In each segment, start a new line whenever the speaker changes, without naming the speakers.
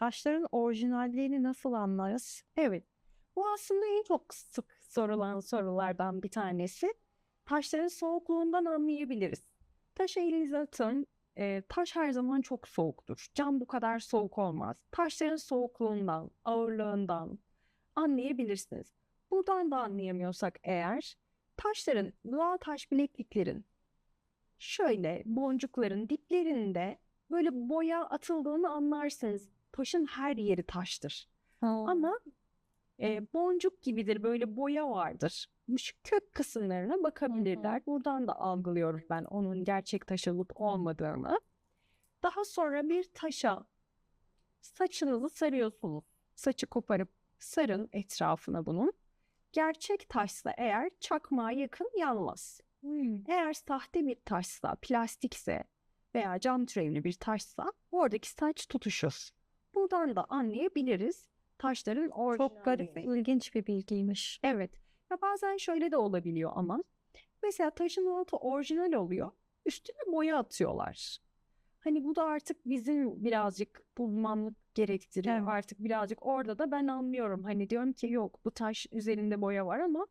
taşların orijinalliğini nasıl anlarız?
Evet. Bu aslında en çok sık sorulan sorulardan bir tanesi. Taşların soğukluğundan anlayabiliriz. Taşı elinize atın. e, taş her zaman çok soğuktur. Cam bu kadar soğuk olmaz. Taşların soğukluğundan, ağırlığından anlayabilirsiniz. Buradan da anlayamıyorsak eğer taşların, doğal taş bilekliklerin şöyle boncukların diplerinde böyle boya atıldığını anlarsınız. Taşın her yeri taştır. Ama e, boncuk gibidir böyle boya vardır. Şu kök kısımlarına bakabilirler. Buradan da algılıyorum ben onun gerçek taş olup olmadığını. Daha sonra bir taşa saçınızı sarıyorsunuz. Saçı koparıp sarın etrafına bunun. Gerçek taşsa eğer çakmağa yakın yanmaz. Eğer sahte bir taşsa, plastikse veya cam türevli bir taşsa oradaki saç tutuşur. Buradan da anlayabiliriz taşların orijinalliğini.
Çok garip, ilginç bir bilgiymiş.
Evet. Ya bazen şöyle de olabiliyor ama. Mesela taşın altı orijinal oluyor. Üstüne boya atıyorlar. Hani bu da artık bizim birazcık bulmanlık gerektiriyor.
Evet.
Artık birazcık orada da ben anlıyorum. Hani diyorum ki yok bu taş üzerinde boya var ama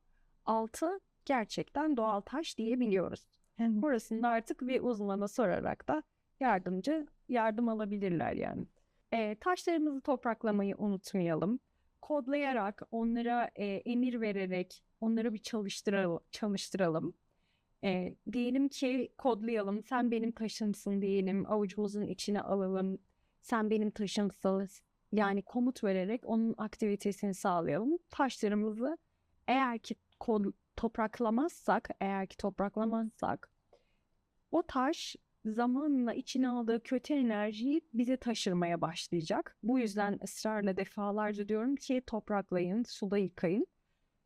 altı gerçekten doğal taş diyebiliyoruz.
Evet.
Burasında artık bir uzmana sorarak da yardımcı yardım alabilirler yani. Ee, taşlarımızı topraklamayı unutmayalım. Kodlayarak, onlara e, emir vererek onları bir çalıştıralım. çalıştıralım. Ee, diyelim ki kodlayalım. Sen benim taşımsın diyelim. Avucumuzun içine alalım. Sen benim taşımsın. Yani komut vererek onun aktivitesini sağlayalım. Taşlarımızı eğer ki kod, topraklamazsak, eğer ki topraklamazsak o taş zamanla içine aldığı kötü enerjiyi bize taşırmaya başlayacak. Bu yüzden ısrarla defalarca diyorum ki topraklayın, suda yıkayın.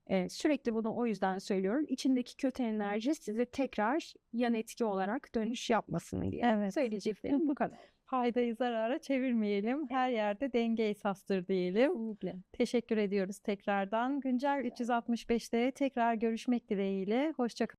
Ee, sürekli bunu o yüzden söylüyorum. İçindeki kötü enerji size tekrar yan etki olarak dönüş yapmasın diye.
Evet.
Söyleyeceklerim bu kadar.
Faydayı zarara çevirmeyelim. Her yerde denge esastır diyelim. Teşekkür ediyoruz tekrardan. Güncel 365'te tekrar görüşmek dileğiyle. Hoşçakalın.